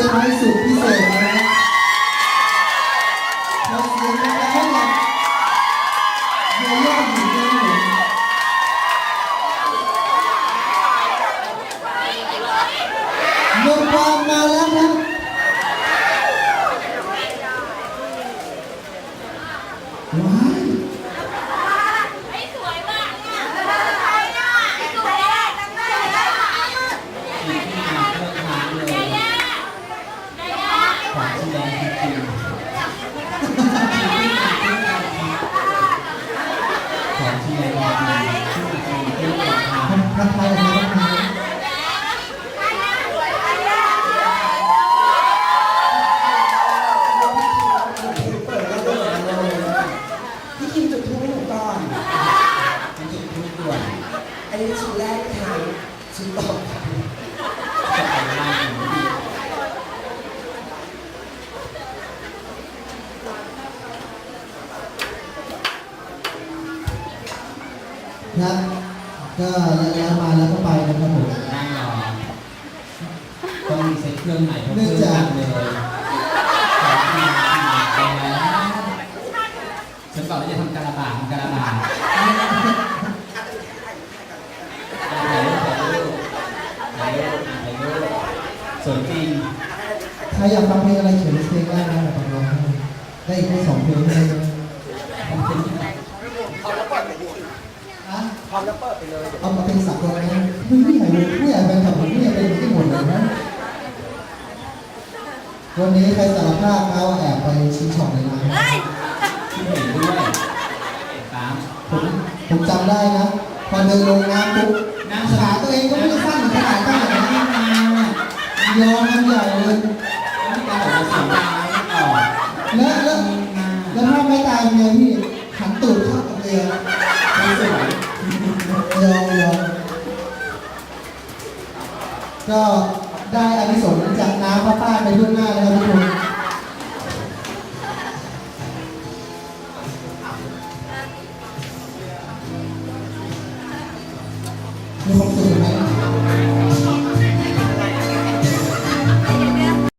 เซอร์ไพรส์สุดพิเศษนะขอเสียงดังๆให้กับเฮียยอดหญิงด้วยนะนมความมาแล้วนะว้า ไม่สวยมากเนี่ยใครน่ะไม่สวยอะจำได้ไหมล่ะ ที่ที่มาเพื่อทานเลย ยายา ของที่แดงจริงของที่แดงจริงที่มาจริงที่มาทาน ทักทายนะครับทักทาย พี่คิมจุดทูปให้หนูก่อน เป็นจุดทุกด่วน อันนี้ชิ้นแรกนะคะชิ้นต่อไปจะไปได้ถึงที่ครับ ก็แล้วมาแล้วก็ไปนะครับผมนั่งรอต้องมีเซ็ตเครื่องใหม่เพราะเครื่องดังเลยของที่มาที่มาแล้วฉันบอกว่าจะทำการะบาดทำการะบาดถ่ายรูปถ่ายรูปถ่ายรูปถ่ายรูปสวยจริง ใครอยากฟังเพลงอะไรเขียนเพลงได้นะแบบร้องให้ได้อีกแค่สองเพลงเท่านั้นนะพร้อมแล้วเปิดไปเลยพร้อมแล้วเปิดไปเลยเอามาเป็นสักลนะผู้ใหญ่ผู้ใหญ่แฟนคลับผมผู้ใหญ่เป็นที่หมดเลยนะ วันนี้ใครสารภาพเขาแอบไปชี้ช็อปในร้านที่เห็นด้วยตามผมผมจำได้นะ พอเดินลงน้ำปุ๊บขาตัวเองก็ไม่ได้สั้นขนาดตั้งอย่างนี้ยอมนใไม่ตายเป็นไงพี่หันตูดเข้ากับเรือไม่สวยยอมยอมก็ได้อานิสงส์จากน้ำพระป้าไปทั่วหน้าเลยครับทุกคนมีความสุขไหม